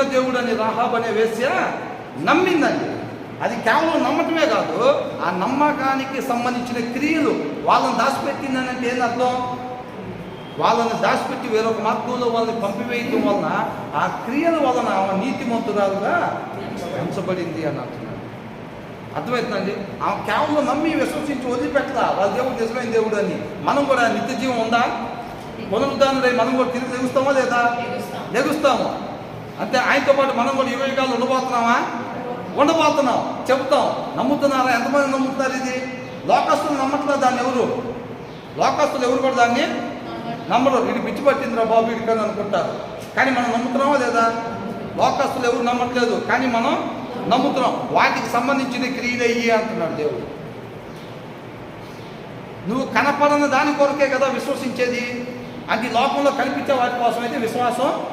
నిజమైన దేవుడు అని రాహాబ్ అనే వేశ్య నమ్మిందండి. అది కేవలం నమ్మటమే కాదు ఆ నమ్మకానికి సంబంధించిన క్రియలు వాళ్ళని దాచిపెట్టిందని అంటే ఏంది అర్థం? వాళ్ళని దాచిపెట్టి వేరొక మార్గంలో వాళ్ళని పంపివేయటం వలన ఆ క్రియల వలన ఆమె నీతిమంతురాలుగా పెంచబడింది అని అంటున్నాడు. అర్థమవుతుందండి ఆమె కేవలం నమ్మి విశ్వసించి వదిలిపెట్టదా వాళ్ళ దేవుడు నిజమైన దేవుడు అని. మనం కూడా నిత్య జీవం ఉందా? పునరుద్ధానులై మనం కూడా తిరిగి లెగుస్తామా లేదా? లెగుస్తాము. అంతే ఆయనతో పాటు మనం కూడా యుగ యుగాలు ఉండబోతున్నామా? ఉండబోతున్నాం. చెప్తాం. నమ్ముతున్నారా? ఎంతమంది నమ్ముతున్నారు ఇది? లోకస్తులు నమ్మట్లేదు దాన్ని ఎవరు? లోకస్తులు ఎవరు కూడా దాన్ని నమ్మరు. వీడి పిచ్చి పట్టిందిరా బాబు వీడికి అని అనుకుంటారు కానీ మనం నమ్ముతున్నామా లేదా? లోకస్తులు ఎవరు నమ్మట్లేదు. కానీ మనం నమ్ముతున్నాం. వాటికి సంబంధించిన క్రియలు అయ్యి అంటున్నాడు దేవుడు. నువ్వు కనపడని దాని కొరకే కదా విశ్వసించేది? అది లోకంలో కనిపించే వాటి కోసం అయితే విశ్వాసం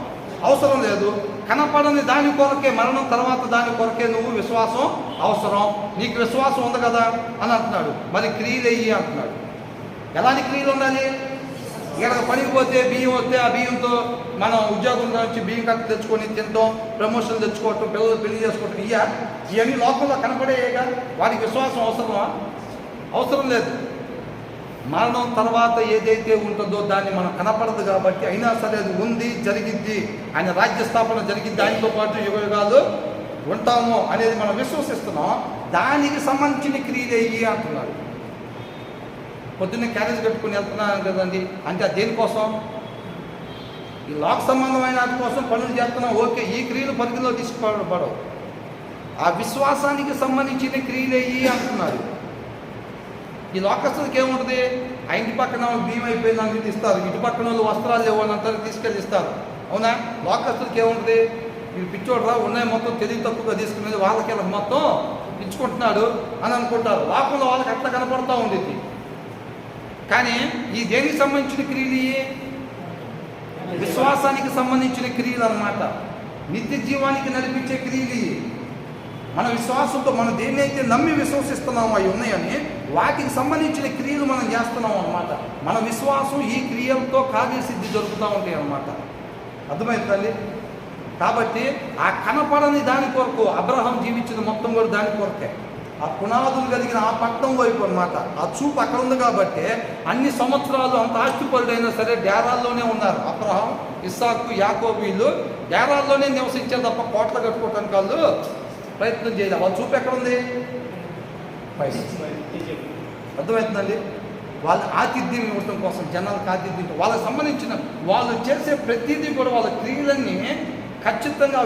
అవసరం లేదు. కనపడని దాని కొరకే మరణం తర్వాత దాని కొరకే నువ్వు విశ్వాసం అవసరం. నీకు విశ్వాసం ఉంది కదా అని అంటున్నాడు. మరి క్రియలు అయ్యి అంటున్నాడు. ఎలాంటి క్రియలు ఉండాలి? ఇక్కడ పనికి పోతే బియ్యం వస్తే ఆ బియ్యంతో మనం ఉద్యోగం నుంచి బియ్యం కట్ట తెచ్చుకొని తినటం ప్రమోషన్ తెచ్చుకోవటం పిల్లలు పెళ్ళి చేసుకోవటం ఇయ్యా? ఇవన్నీ లోకంలో కనపడేయగా? వారికి విశ్వాసం అవసరమా? అవసరం లేదు. మరణం తర్వాత ఏదైతే ఉంటుందో దాన్ని మనం కనపడదు కాబట్టి అయినా సరే అది ఉంది జరిగిద్ది. ఆయన రాజ్య స్థాపన జరిగిద్ది. దానితో పాటు యుగయుగాలు ఉంటాము అనేది మనం విశ్వసిస్తున్నాం. దానికి సంబంధించిన క్రియలు అయ్యి అంటున్నారు? పొద్దున్నే క్యారేజ్ కట్టుకుని వెళ్తున్నాను కదండి. అంటే దేనికోసం? ఈ లోక సంబంధమైన వాటి కోసం పనులు చేస్తున్నాం ఓకే ఈ క్రియలు పరిధిలో తీసుకోబడవు ఆ విశ్వాసానికి సంబంధించిన క్రియలు అయ్యి అంటున్నారు? ఈ లోకస్తులకి ఏముంటుంది? ఆ ఇంటి పక్కన వాళ్ళు బియ్యం అయిపోయింది అని ఇస్తారు ఇటు పక్కన వాళ్ళు వస్త్రాలు లేవు అని అంటారు తీసుకెళ్ళి ఇస్తారు. అవునా? లోకస్తులకి ఏముంటుంది? వీళ్ళు పిచ్చోడరా ఉన్నాయి మొత్తం తెలివి తక్కువగా తీసుకునేది వాళ్ళకి ఇలా మొత్తం ఇచ్చుకుంటున్నాడు అని అనుకుంటారు. లోకంలో వాళ్ళకి అట్లా కనపడతా ఉండేది కానీ ఈ దేనికి సంబంధించిన క్రియలు విశ్వాసానికి సంబంధించిన క్రియలు అన్నమాట. నిత్య జీవానికి నడిపించే క్రియలు మన విశ్వాసంతో మనం దేన్నైతే నమ్మి విశ్వసిస్తున్నామో అవి ఉన్నాయని వాటికి సంబంధించిన క్రియలు మనం చేస్తున్నాం అన్నమాట. మన విశ్వాసం ఈ క్రియలతో కార్యసిద్ధి జరుగుతూ ఉంటాయి అనమాట అర్థమైంది తల్లి? కాబట్టి ఆ కనపడని దాని కొరకు అబ్రహం జీవించిన మొత్తం కూడా దాని కొరకే. ఆ పునాదులు కలిగిన ఆ పట్టణం వైపు అన్నమాట. ఆ చూపు అక్కడ ఉంది కాబట్టి అన్ని సంవత్సరాలు అంత ఆస్తిపరుడైనా సరే డేరాల్లోనే ఉన్నారు. అబ్రహం ఇస్సాకు యాకోబీలు డేరాల్లోనే నివసించారు తప్ప కోట్ల కట్టుకోవటానికి వాళ్ళు ప్రయత్నం చేయాలి. వాళ్ళ చూపు ఎక్కడుంది? పైన. అర్థమవుతుందండి? వాళ్ళ ఆతిథ్యం ఇవ్వటం కోసం జనాలకు ఆతిథ్యం వాళ్ళకి సంబంధించిన వాళ్ళు చేసే ప్రతిదీ కూడా వాళ్ళ క్రియలన్నీ ఖచ్చితంగా